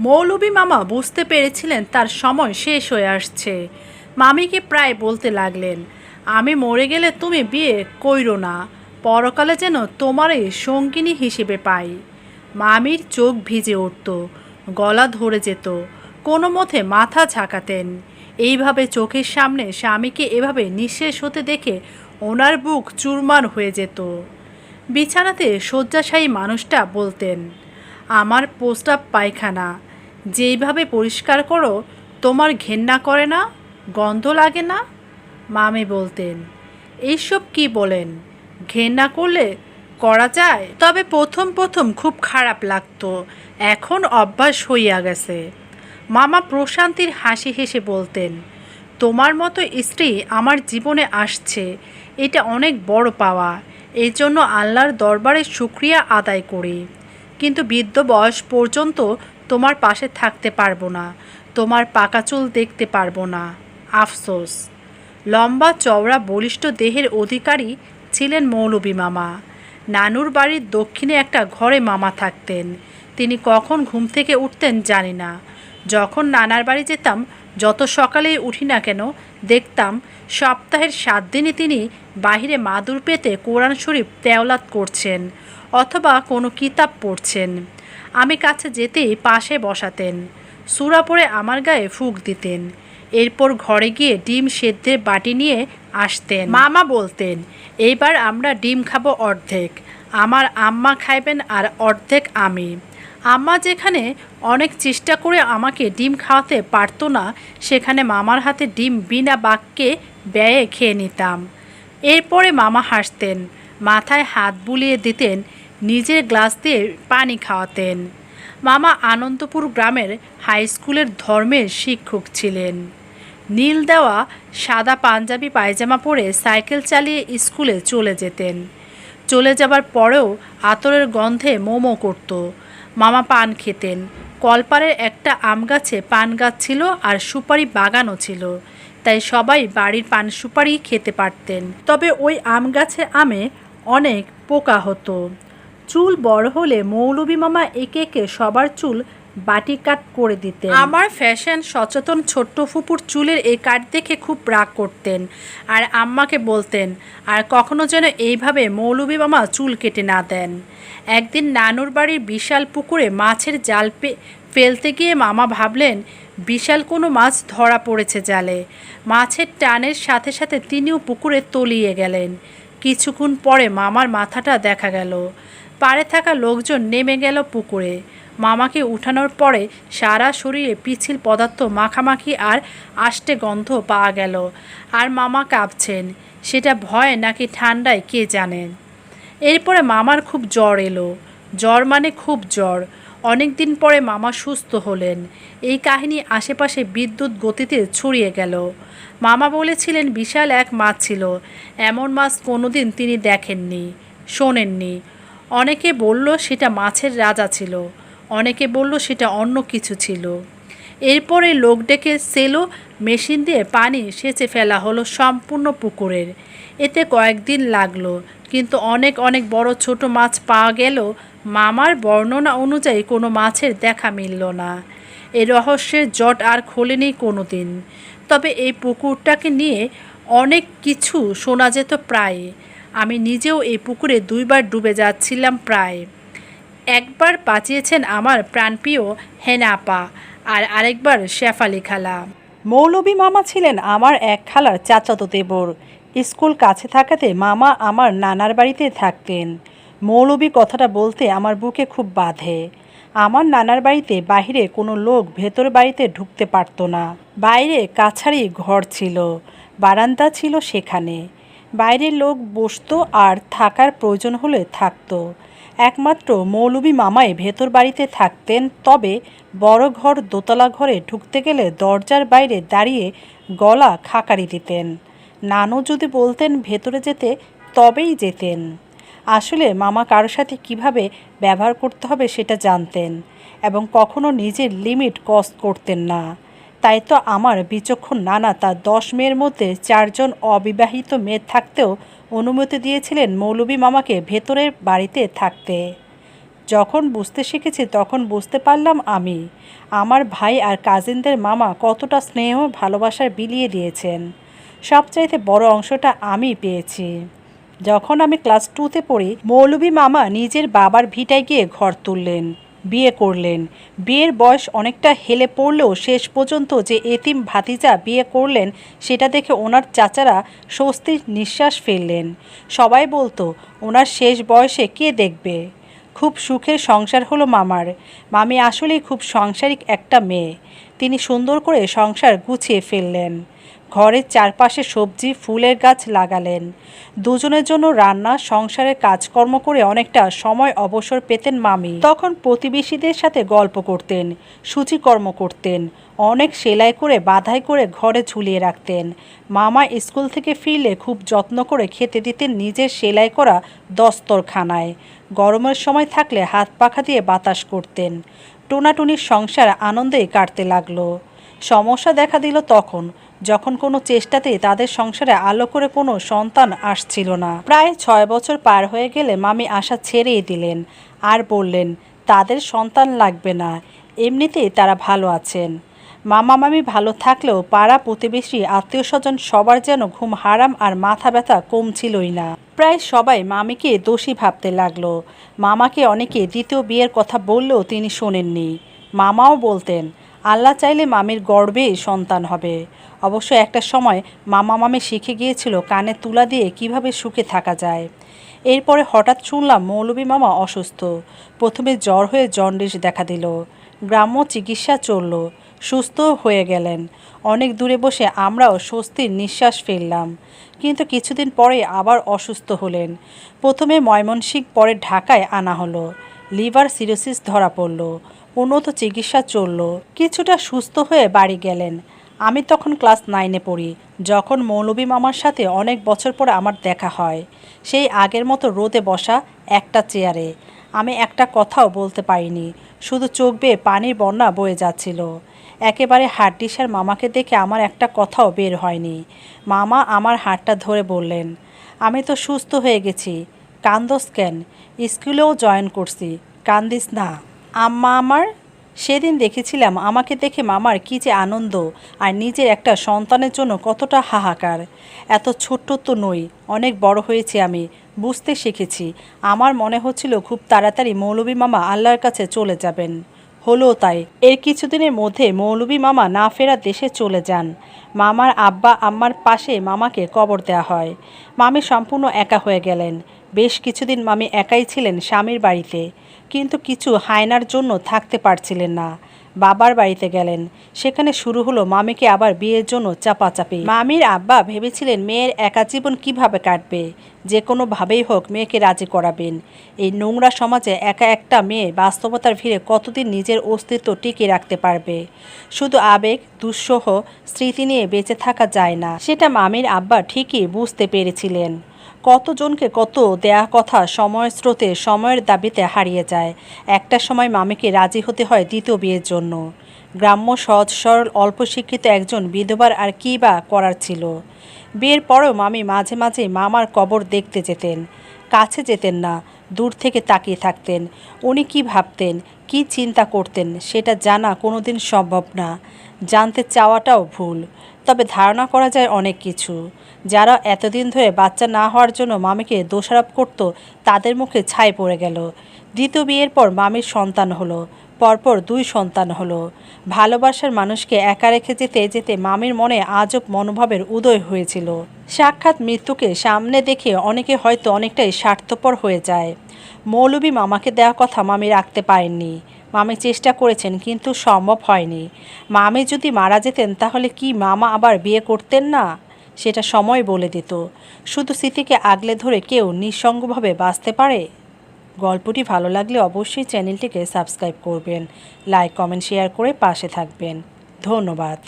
মৌলবী মামা বুঝতে পেরেছিলেন তার সময় শেষ হয়ে আসছে। মামিকে প্রায় বলতে লাগলেন, আমি মরে গেলে তুমি বিয়ে কইরো না, পরকালে যেন তোমারই সঙ্গিনী হিসেবে পাই। মামির চোখ ভিজে উঠত, গলা ধরে যেত, কোনো মতে মাথা ঝাঁকাতেন। এইভাবে চোখের সামনে স্বামীকে এভাবে নিঃশেষ হতে দেখে ওনার বুক চুরমার হয়ে যেত। বিছানাতে শয্যাশায়ী মানুষটা বলতেন আমার প্রস্তাব পায়খানা। যেইভাবে পরিষ্কার করো, তোমার ঘেন্না করে না, গন্ধ লাগে না? মামি বলতেন। এইসব কি বলেন? ঘেন্না করলে করা যায়? তবে প্রথম প্রথম খুব খারাপ লাগতো। এখন অভ্যাস হইয়া গেছে। মামা প্রশান্তির হাসি হেসে বলতেন, তোমার মতো স্ত্রী আমার জীবনে আসছে। এটা অনেক বড় পাওয়া। এই জন্য আল্লাহর দরবারে শুক্রিয়া আদায় করি। কিন্তু বৃদ্ধ বয়স পর্যন্ত তোমার পাশে থাকতে পারব না, তোমার পাকা চুল দেখতে পারব না। আফসোস। লম্বা চওড়া বলিষ্ঠ দেহের অধিকারী ছিলেন মৌলবী মামা। নানুর বাড়ির দক্ষিণে একটা ঘরে মামা থাকতেন। তিনি কখন ঘুম থেকে উঠতেন জানি না। যখন নানার বাড়ি যেতাম, যত সকালেই উঠি না কেন, দেখতাম সপ্তাহের সাত দিনই তিনি বাহিরে মাদুর পেতে কোরআন শরীফ তেওলাত করছেন। অথবা কোনো কিতাব পড়ছেন। আমি কাছে যেতেই পাশে বসাতেন। সুরা পরে আমার গায়ে ফুক দিতেন। এরপর ঘরে গিয়ে ডিম সেদ্ধের বাটি নিয়ে আসতেন। মামা বলতেন, এইবার আমরা ডিম খাব অর্ধেক। আমার আম্মা খাইবেন আর অর্ধেক আমি। আম্মা যেখানে অনেক চেষ্টা করে আমাকে ডিম খাওয়াতে পারতো না, সেখানে মামার হাতে ডিম বিনা বাক্যে ব্যয়ে খেয়ে নিতাম। এরপরে মামা হাসতেন মাথায় হাত বুলিয়ে দিতেন, নিজের গ্লাস দিয়ে পানি খাওয়াতেন। মামা আনন্দপুর গ্রামের হাই স্কুলের ধর্মের শিক্ষক ছিলেন। নীল দেওয়া সাদা পাঞ্জাবি পায়জামা পরে সাইকেল চালিয়ে স্কুলে চলে যেতেন। চলে যাবার পরেও আতরের গন্ধে মোমো করত। মামা পান খেতেন। কলপারের একটা আম গাছে পান গাছ ছিল আর সুপারি বাগানও ছিল। তাই সবাই বাড়ির পান সুপারি খেতে পারতেন। তবে ওই আম গাছে আমে অনেক পোকা হতো। চুল বড় হলে মৌলবী মামা একে একে সবার চুল বাটি কাট করে দিতেন। আমার ফ্যাশন সচেতন ছোট্ট ফুপুর চুলের এই কাট দেখে খুব রাগ করতেন আর আম্মাকে বলতেন, আর কখনো যেন এইভাবে মৌলবী মামা চুল কেটে না দেন। একদিন নানুর বাড়ির বিশাল পুকুরে মাছের জাল পে, ফেলতে গিয়ে মামা ভাবলেন, বিশাল কোনো মাছ ধরা পড়েছে জালে। মাছের টানের সাথে সাথে তিনিও পুকুরে তলিয়ে গেলেন। কিছুক্ষণ পরে মামার মাথাটা দেখা গেল। পাড়ে থাকা লোকজন নেমে গেল পুকুরে। মামাকে উঠানোর পরে সারা শরীরে পিছিল পদার্থ মাখামাখি আর আষ্টে গন্ধ পাওয়া গেল। আর মামা কাঁপছেন। সেটা ভয় নাকি ঠান্ডায় কে জানেন এরপরে মামার খুব জ্বর এলো। জ্বর মানে খুব জ্বর। অনেক দিন পরে মামা সুস্থ হলেন। এই কাহিনী আশেপাশে বিদ্যুৎ গতিতে ছড়িয়ে গেল। মামা বলেছিলেন বিশাল এক মাছ ছিল। এমন মাছ কোনোদিন তিনি দেখেননি, শোনেননি। অনেকে বলল সেটা মাছের রাজা ছিল, অনেকে বলল সেটা অন্য কিছু ছিল। এরপরে লোক ডেকে সেলো, মেশিন দিয়ে পানি সেচে ফেলা হলো সম্পূর্ণ পুকুরের। এতে কয়েকদিন লাগল, কিন্তু অনেক অনেক বড় ছোট মাছ পাওয়া গেল মামার বর্ণনা অনুযায়ী কোনো মাছের দেখা মিলল না। এ রহস্যের জট আর খোলেনি কোনো দিন তবে এই পুকুরটাকে নিয়ে অনেক কিছু শোনা যেত প্রায়। আমি নিজেও এই পুকুরে দুইবার ডুবে যাচ্ছিলাম প্রায়। একবার বাঁচিয়েছেন আমার প্রাণপ্রিয় হেনাপা আর আরেকবার শেফালি খালা। মৌলবী মামা ছিলেন আমার এক খালার চাচাতো দেবর। স্কুল কাছে থাকাতে মামা আমার নানার বাড়িতে থাকতেন। মৌলবী কথাটা বলতে আমার বুকে খুব বাধে। আমার নানার বাড়িতে বাইরে কোনো লোক ভেতর বাড়িতে ঢুকতে পারতো না। বাইরে কাছারি ঘর ছিল, বারান্দা ছিল সেখানে। বাইরের লোক বসতো আর থাকার প্রয়োজন হলে থাকতো। একমাত্র মৌলবী মামাই ভেতর বাড়িতে থাকতেন, তবে বড় ঘর দোতলা ঘরে ঢুকতে গেলে দরজার বাইরে দাঁড়িয়ে গলা খাকারি দিতেন। নানু যদি বলতেন ভেতরে যেতে, তবেই যেতেন। আসলে মামা কারোর সাথে কীভাবে ব্যবহার করতে হবে সেটা জানতেন এবং কখনো নিজের লিমিট ক্রস করতেন না। তাই তো আমার বিচক্ষণ নানা তার দশ মেয়ের মধ্যে চারজন অবিবাহিত মেয়ে থাকতেও অনুমতি দিয়েছিলেন মৌলবী মামাকে ভেতরের বাড়িতে থাকতে। যখন বুঝতে শিখেছি তখন বুঝতে পারলাম আমি, আমার ভাই আর কাজিনদের মামা কতটা স্নেহ ভালোবাসার বিলিয়ে দিয়েছেন। সবচাইতে বড় অংশটা আমি পেয়েছি। যখন আমি ক্লাস টুতে পড়ি, মৌলভী মামা নিজের বাবার ভিটায় গিয়ে ঘর তুললেন, বিয়ে করলেন। বিয়ের বয়স অনেকটা হেলে পড়লেও শেষ পর্যন্ত যে এতিম ভাতিজা বিয়ে করলেন, সেটা দেখে ওনার চাচারা স্বস্তির নিঃশ্বাস ফেললেন। সবাই বলতো, ওনার শেষ বয়সে কে দেখবে? খুব সুখের সংসার হলো মামার। মামি আসলেই খুব সাংসারিক একটা মেয়ে। তিনি সুন্দর করে সংসার গুছিয়ে ফেললেন। ঘরের চারপাশে সবজি, ফুলের গাছ লাগালেন। দুজনের জন্য রান্না, সংসারের কাজকর্ম করে অনেকটা সময় অবসর পেতেন মামি। তখন প্রতিবেশীদের সাথে গল্প করতেন, সূচিকর্ম করতেন, অনেক সেলাই করে বাধাই করে ঘরে ঝুলিয়ে রাখতেন। মামা স্কুল থেকে ফিরলে খুব যত্ন করে খেতে দিতেন নিজের সেলাই করা দস্তরখানায়। গরমের সময় থাকলে হাত পাখা দিয়ে বাতাস করতেন। টোনাটুনির সংসার আনন্দেই কাটতে লাগল। সমস্যা দেখা দিল তখন। যখন কোনো চেষ্টাতে তাদের সংসারে আলো করে কোনো সন্তান আসছিল না। প্রায় ছয় বছর পার হয়ে গেলে মামি আশা ছেড়েই দিলেন। আর বললেন, তাদের সন্তান লাগবে না। এমনিতেই তারা ভালো আছেন। মামা মামি ভালো থাকলেও পাড়া প্রতিবেশী আত্মীয় স্বজন সবার যেন ঘুম হারাম আর মাথা ব্যথা কমছিলই না। প্রায় সবাই মামিকে দোষী ভাবতে লাগল। মামাকে অনেকে দ্বিতীয় বিয়ের কথা বললেও তিনি শোনেননি। মামাও বলতেন, আল্লাহ চাইলে মামির গর্বে সন্তান হবে। অবশ্য একটা সময় মামা মামি শিখে গিয়েছিল কানে তুলা দিয়ে কীভাবে সুখে থাকা যায়। এরপরে হঠাৎ শুনলাম মৌলবী মামা অসুস্থ। প্রথমে জ্বর হয়ে জন্ডিস দেখা দিল। গ্রাম্য চিকিৎসা চলল। সুস্থ হয়ে গেলেন। অনেক দূরে বসে আমরাও স্বস্তির নিঃশ্বাস ফেললাম। কিন্তু কিছুদিন পরে আবার অসুস্থ হলেন। প্রথমে ময়মনসিংহ, পরে ঢাকায় আনা হলো। লিভার সিরোসিস ধরা পড়ল। উন্নত চিকিৎসা চলল। কিছুটা সুস্থ হয়ে বাড়ি গেলেন। আমি তখন ক্লাস নাইনে পড়ি, যখন মৌলবী মামার সাথে অনেক বছর পরে আমার দেখা হয়। সেই আগের মতো রোদে বসা একটা চেয়ারে। আমি একটা কথাও বলতে পারিনি, শুধু চোখ বেয়ে পানির বন্যা বয়ে যাচ্ছিল। একেবারে হাড্ডিসার মামাকে দেখে আমার একটা কথাও বের হয়নি। মামা আমার হাতটা ধরে বললেন, আমি তো সুস্থ হয়ে গেছি, কান্দোস কেন? স্কুলেও জয়েন করছি, কান্দিস না। আম্মা আমার সেদিন দেখেছিলাম আমাকে দেখে মামার কী যে আনন্দ আর নিজের একটা সন্তানের জন্য কতটা হাহাকার। এত ছোট্ট তো নই, অনেক বড় হয়েছি আমি, বুঝতে শিখেছি। আমার মনে হচ্ছিল খুব তাড়াতাড়ি মৌলবী মামা আল্লাহর কাছে চলে যাবেন। হলো তাই, এর কিছুদিনের মধ্যে মৌলবী মামা না ফেরা দেশে চলে যান। মামার আব্বা আম্মার পাশে মামাকে কবর দেওয়া হয়। মামি সম্পূর্ণ একা হয়ে গেলেন। বেশ কিছুদিন মামি একাই ছিলেন স্বামীর বাড়িতে। কিন্তু কিছু হায়নার জন্য থাকতে পারছিলেন না। বাবার বাড়িতে গেলেন। সেখানে শুরু হলো মামিকে আবার বিয়ের জন্য চাপাচাপি। মামির আব্বা ভেবেছিলেন মেয়ের একা জীবন কীভাবে কাটবে? যে কোনোভাবেই হোক মেয়েকে রাজি করাবেন। এই নোংরা সমাজে একা একটা মেয়ে বাস্তবতার ভিড়ে কতদিন নিজের অস্তিত্ব টিকিয়ে রাখতে পারবে? শুধু আবেগ, দুঃসহ স্মৃতি নিয়ে বেঁচে থাকা যায় না। সেটা মামির আব্বা ঠিকই বুঝতে পেরেছিলেন। কতজনকে কত দেয়া কথা সময়ের স্রোতে, সময়ের দাবিতে হারিয়ে যায়। একটা সময় মামিকে রাজি হতে হয় দ্বিতীয় বিয়ের জন্য। গ্রাম্য সহজ সরল অল্প শিক্ষিত একজন বিধবার আর কী বা করার ছিল। বিয়ের পরেও মামি মাঝে মাঝে মামার কবর দেখতে যেতেন। কাছে যেতেন না, দূর থেকে তাকিয়ে থাকতেন। উনি কি ভাবতেন, কি চিন্তা করতেন, সেটা জানা কোনোদিন সম্ভব না। জানতে চাওয়াটাও ভুল। তবে ধারণা করা যায় অনেক কিছু। যারা এতদিন ধরে বাচ্চা না হওয়ার জন্য মামিকে দোষারোপ করত, তাদের মুখে ছাই পড়ে গেল। দ্বিতীয় বিয়ের পর মামির সন্তান হলো, পরপর দুই সন্তান হলো। ভালোবাসার মানুষকে একা রেখে যেতে যেতে মামির মনে আজব মনোভাবের উদয় হয়েছিল। সাক্ষাৎ মৃত্যুকে সামনে দেখে অনেকে হয়তো অনেকটাই স্বার্থপর হয়ে যায়। মৌলবী মামাকে দেওয়া কথা মামি রাখতে পারেননি। মামি চেষ্টা করেছেন, কিন্তু সম্ভব হয়নি। মামি যদি মারা যেতেন, তাহলে কি মামা আবার বিয়ে করতেন না? সেটা সময় বলে দিত। শুধু স্মৃতিকে আগলে ধরে কেউ নিঃসঙ্গভাবে বাঁচতে পারে? গল্পটি ভালো লাগলে অবশ্যই চ্যানেলটিকে সাবস্ক্রাইব করবেন, লাইক, কমেন্ট, শেয়ার করে পাশে থাকবেন। ধন্যবাদ।